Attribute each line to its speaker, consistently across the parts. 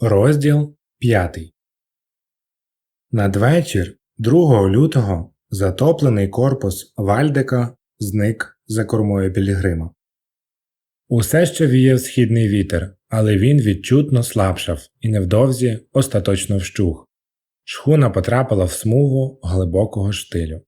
Speaker 1: Розділ 5 Надвечір 2 лютого затоплений корпус Вальдека зник за кормою Пілігрима. Усе ще віяв східний вітер, але він відчутно слабшав і невдовзі остаточно вщух. Шхуна потрапила в смугу глибокого штилю.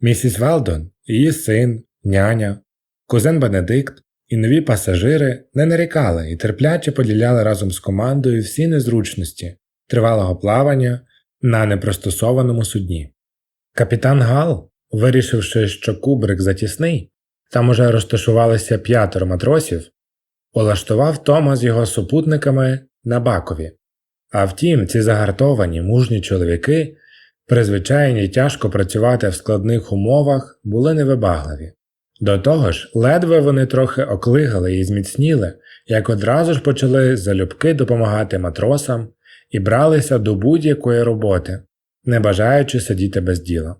Speaker 1: Місіс Велдон, її син, няня, кузен Бенедикт і нові пасажири не нарікали і терпляче поділяли разом з командою всі незручності тривалого плавання на непристосованому судні. Капітан Гал, вирішивши, що кубрик затісний, там уже розташувалися п'ятеро матросів, улаштував Тома з його супутниками на бакові. А втім, ці загартовані мужні чоловіки, призвичайні тяжко працювати в складних умовах, були невибагливі. До того ж, ледве вони трохи оклигали і зміцніли, як одразу ж почали залюбки допомагати матросам і бралися до будь-якої роботи, не бажаючи сидіти без діла.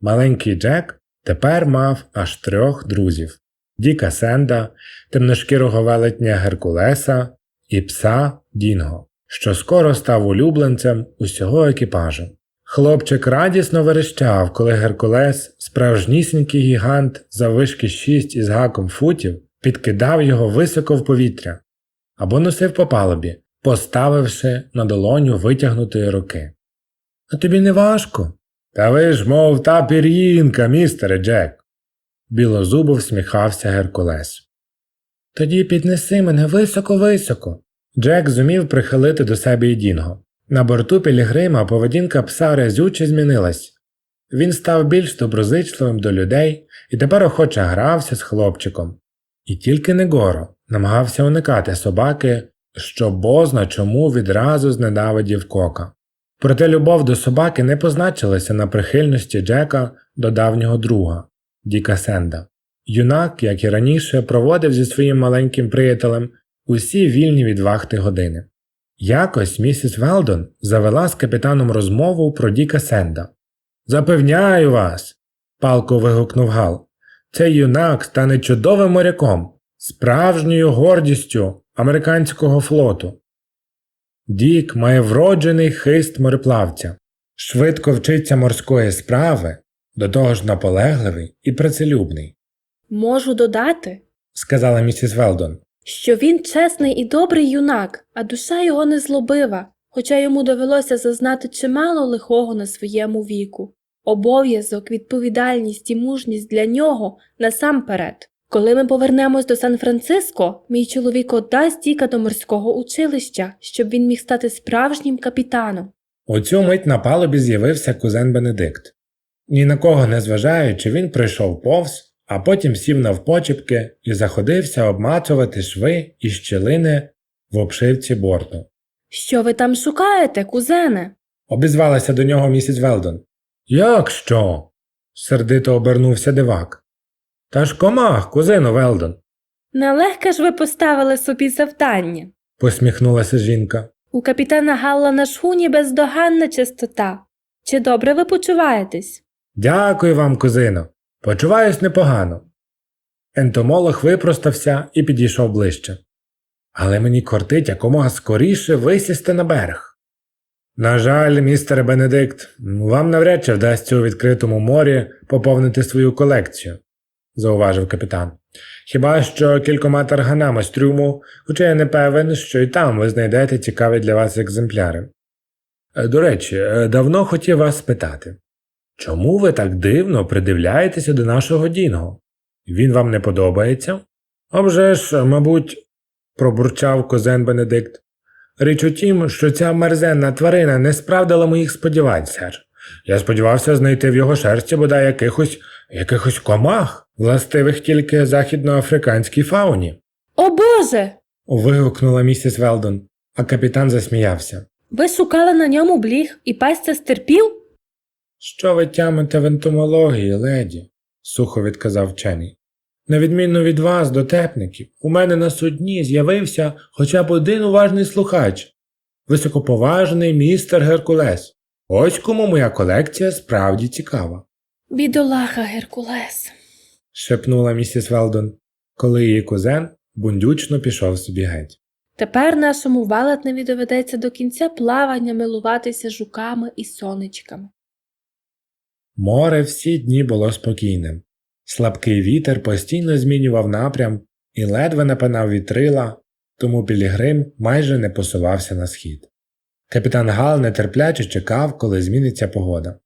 Speaker 1: Маленький Джек тепер мав аж трьох друзів Діка Сенда, темношкірого велетня Геркулеса і пса Дінго, що скоро став улюбленцем усього екіпажу. Хлопчик радісно верещав, коли Геркулес, справжнісінький гігант заввишки шість із гаком футів, підкидав його високо в повітря або носив по палубі, поставивши на долоню витягнутої руки. А тобі не важко? Та ви ж, мов та пір'їнка, містере Джек. Білозубо всміхався Геркулес. Тоді піднеси мене високо-високо. Джек зумів прихилити до себе і Дінго. На борту Пілігрима поведінка пса разюче змінилась. Він став більш доброзичливим до людей і тепер охоче грався з хлопчиком. І тільки Негоро намагався уникати собаки, що бозна чому відразу зненавидів кока. Проте любов до собаки не позначилася на прихильності Джека до давнього друга Діка Сенда. Юнак, як і раніше, проводив зі своїм маленьким приятелем усі вільні від вахти години. Якось місіс Велдон завела з капітаном розмову про Діка Сенда. Запевняю вас, палко вигукнув Гал, цей юнак стане чудовим моряком, справжньою гордістю американського флоту. Дік має вроджений хист мореплавця, швидко вчиться морської справи, до того ж наполегливий і працелюбний,
Speaker 2: Можу додати,
Speaker 1: сказала місіс Велдон.
Speaker 2: Що він чесний і добрий юнак, а душа його не злобива, хоча йому довелося зазнати чимало лихого на своєму віку. Обов'язок, відповідальність і мужність для нього насамперед. Коли ми повернемось до Сан-Франциско, мій чоловік отдасть Діка до морського училища, щоб він міг стати справжнім капітаном.
Speaker 1: У цю мить на палубі з'явився кузен Бенедикт. Ні на кого не зважаючи, він прийшов повз, а потім сів навпочіпки і заходився обмацувати шви і щілини в обшивці борту.
Speaker 2: Що ви там шукаєте, кузене?
Speaker 1: Обізвалася до нього місіс Велдон. Як що? сердито обернувся дивак. Та ж комах, кузину Велдон,
Speaker 2: Нелегке ж ви поставили собі завдання.
Speaker 1: посміхнулася жінка.
Speaker 2: У капітана Галла на шхуні бездоганна чистота. Чи добре ви почуваєтесь?
Speaker 1: Дякую вам, кузино. Почуваюсь непогано. Ентомолог випростався і підійшов ближче. Але мені кортить якомога скоріше висісти на берег. На жаль, містере Бенедикт, вам навряд чи вдасться у відкритому морі поповнити свою колекцію, зауважив капітан. Хіба що кількома тарганами з трюму, хоча я не певен, що і там ви знайдете цікаві для вас екземпляри. До речі, давно хотів вас спитати. Чому ви так дивно придивляєтеся до нашого Дінго? Він вам не подобається? «А вже ж, мабуть, пробурчав козен Бенедикт. Річ у тім, що ця мерзенна тварина не справдила моїх сподівань, сер. Я сподівався знайти в його шерсті бодай якихось якихось комах, властивих тільки західноафриканській фауні.
Speaker 2: О Боже!
Speaker 1: вигукнула місіс Велдон, а капітан засміявся.
Speaker 2: Ви шукали на ньому бліг і пастя стерпів?
Speaker 1: Що ви тямите в ентомології, леді? сухо відказав вчений. На відміну від вас, дотепників, у мене на судні з'явився хоча б один уважний слухач, високоповажний містер Геркулес. Ось кому моя колекція справді цікава,
Speaker 2: Бідолаха Геркулес.
Speaker 1: шепнула місіс Велдон, коли її кузен бундючно пішов собі геть.
Speaker 2: Тепер нашому велетневі доведеться до кінця плавання милуватися жуками і сонечками.
Speaker 1: Море всі дні було спокійним. Слабкий вітер постійно змінював напрям і ледве напинав вітрила, тому Пілігрим майже не посувався на схід. Капітан Гал нетерпляче чекав, коли зміниться погода.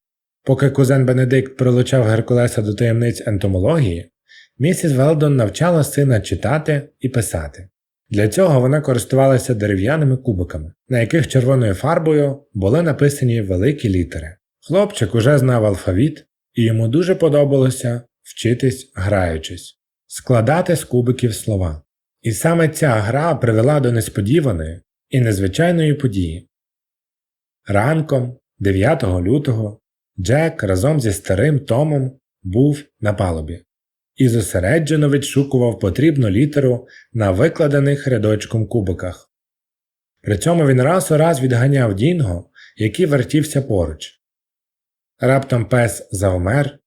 Speaker 1: Поки кузен Бенедикт прилучав Геркулеса до таємниць ентомології, місіс Велдон навчала сина читати і писати. Для цього вона користувалася дерев'яними кубиками, на яких червоною фарбою були написані великі літери. Хлопчик уже знав алфавіт, і йому дуже подобалося вчитись граючись, складати з кубиків слова. І саме ця гра привела до несподіваної і незвичайної події. Ранком, 9 лютого, Джек разом зі старим Томом був на палубі і зосереджено відшукував потрібну літеру на викладених рядочком кубиках. При цьому він раз у раз відганяв Дінго, який вертівся поруч. Раптом пес завмер,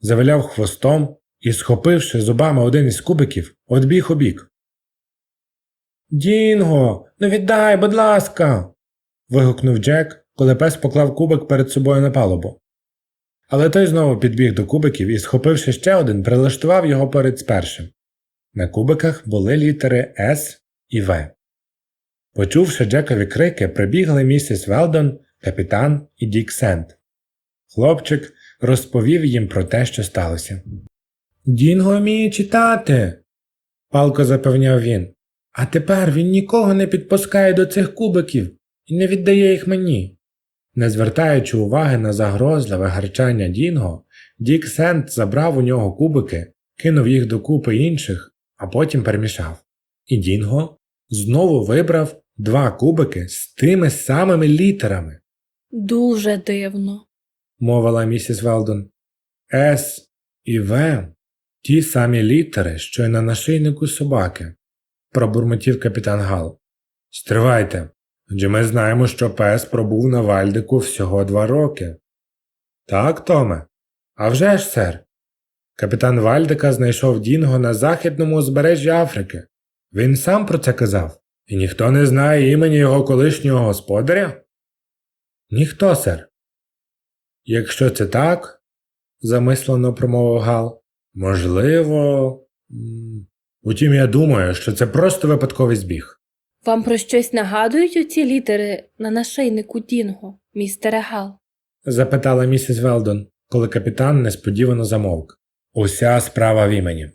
Speaker 1: завиляв хвостом і, схопивши зубами один із кубиків, одбіг у бік. Дінго, ну віддай, будь ласка. вигукнув Джек, коли пес поклав кубик перед собою на палубу. Але той знову підбіг до кубиків і, схопивши ще один, прилаштував його поряд з першим. На кубиках були літери С і В. Почувши Джекові крики, прибігли місіс Велдон, капітан і Дік Сент. Хлопчик розповів їм про те, що сталося. Дінго вміє читати, палко запевняв він. А тепер він нікого не підпускає до цих кубиків і не віддає їх мені. Не звертаючи уваги на загрозливе гарчання Дінго, Дік Сент забрав у нього кубики, кинув їх до купи інших, а потім перемішав. І Дінго знову вибрав два кубики з тими самими літерами,
Speaker 2: Дуже дивно.
Speaker 1: Мовила місіс Велдон. С і В ті самі літери, що й на нашийнику собаки, пробурмотів капітан Гал. Стривайте, адже ми знаємо, що пес пробув на Вальдику всього два роки. Так, Томе? А вже ж, сер. Капітан Вальдика знайшов Дінго на західному узбережжі Африки. Він сам про це казав, і ніхто не знає імені його колишнього господаря? Ніхто, сер. Якщо це так, замислено промовив Гал, можливо. Утім, я думаю, що це просто випадковий збіг.
Speaker 2: Вам про щось нагадують оці літери на нашийнику Дінго, містере Гал?
Speaker 1: запитала місіс Велдон, коли капітан несподівано замовк. Уся справа в імені.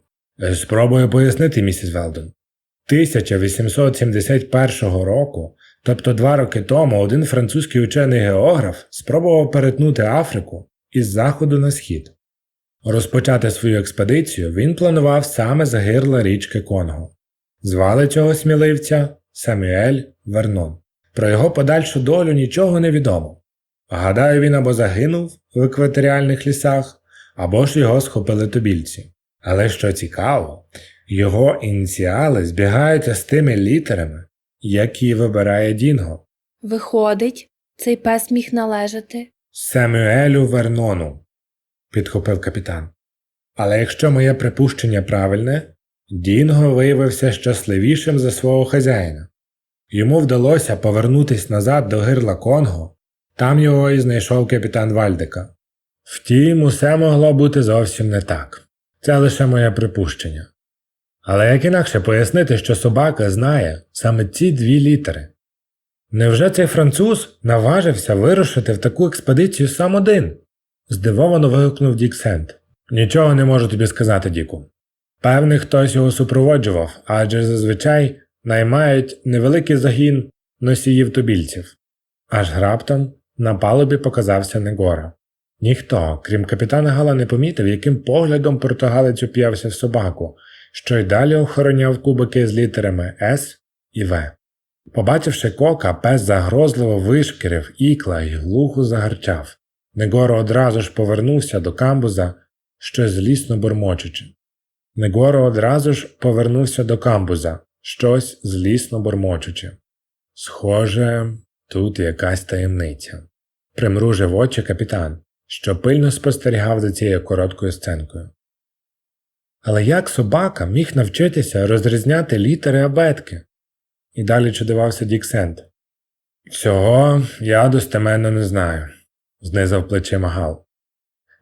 Speaker 1: Спробую пояснити, місіс Велдон. 1871 року, тобто два роки тому, один французький учений географ спробував перетнути Африку із заходу на схід. Розпочати свою експедицію він планував саме з гирла річки Конго. Звали цього сміливця Самюель Вернон. Про його подальшу долю нічого не відомо. Гадаю, він або загинув в екваторіальних лісах, або ж його схопили тубільці. Але що цікаво, його ініціали збігаються з тими літерами, які вибирає Дінго
Speaker 2: Виходить, цей пес міг належати.
Speaker 1: Семюелю Вернону, підхопив капітан. Але якщо моє припущення правильне, Дінго виявився щасливішим за свого хазяїна. Йому вдалося повернутись назад до гирла Конго, там його і знайшов капітан Вальдика. Втім, усе могло бути зовсім не так. Це лише моє припущення. Але як інакше пояснити, що собака знає саме ці дві літери? Невже цей француз наважився вирушити в таку експедицію сам один? здивовано вигукнув Дік Сент. Нічого не можу тобі сказати, Діку. Певний хтось його супроводжував, адже зазвичай наймають невеликий загін носіїв тубільців. Аж раптом на палубі показався Негора. Ніхто, крім капітана Гала, не помітив, яким поглядом португалець уп'явся в собаку, що й далі охороняв кубики з літерами С і В. Побачивши кока, пес загрозливо вишкірив ікла і глухо загарчав. Негоро одразу ж повернувся до камбуза, щось злісно бурмочучи. Негоро одразу ж повернувся до камбуза, щось злісно бурмочучи. Схоже, тут якась таємниця. Примружив очі капітан, що пильно спостерігав за цією короткою сценкою. Але як собака міг навчитися розрізняти літери абетки? і далі чудувався Діксент. Цього я достеменно не знаю, знизав плечима Гал.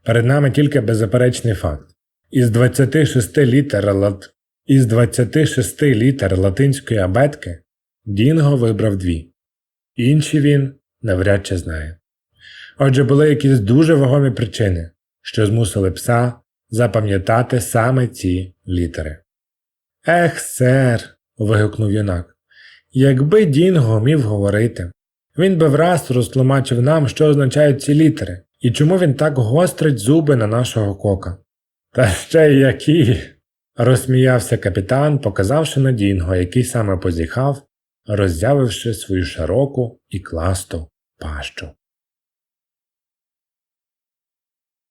Speaker 1: Перед нами тільки беззаперечний факт. Із 26 літер лат... Із 26 літер латинської абетки Дінго вибрав дві. Інші він навряд чи знає. Отже, були якісь дуже вагомі причини, що змусили пса запам'ятати саме ці літери. Ех, сер. вигукнув юнак. Якби Дінго вмів говорити, він би враз розтлумачив нам, що означають ці літери, і чому він так гострить зуби на нашого кока. Та ще які. розсміявся капітан, показавши на Дінго, який саме позіхав, роззявивши свою широку і класту пащу.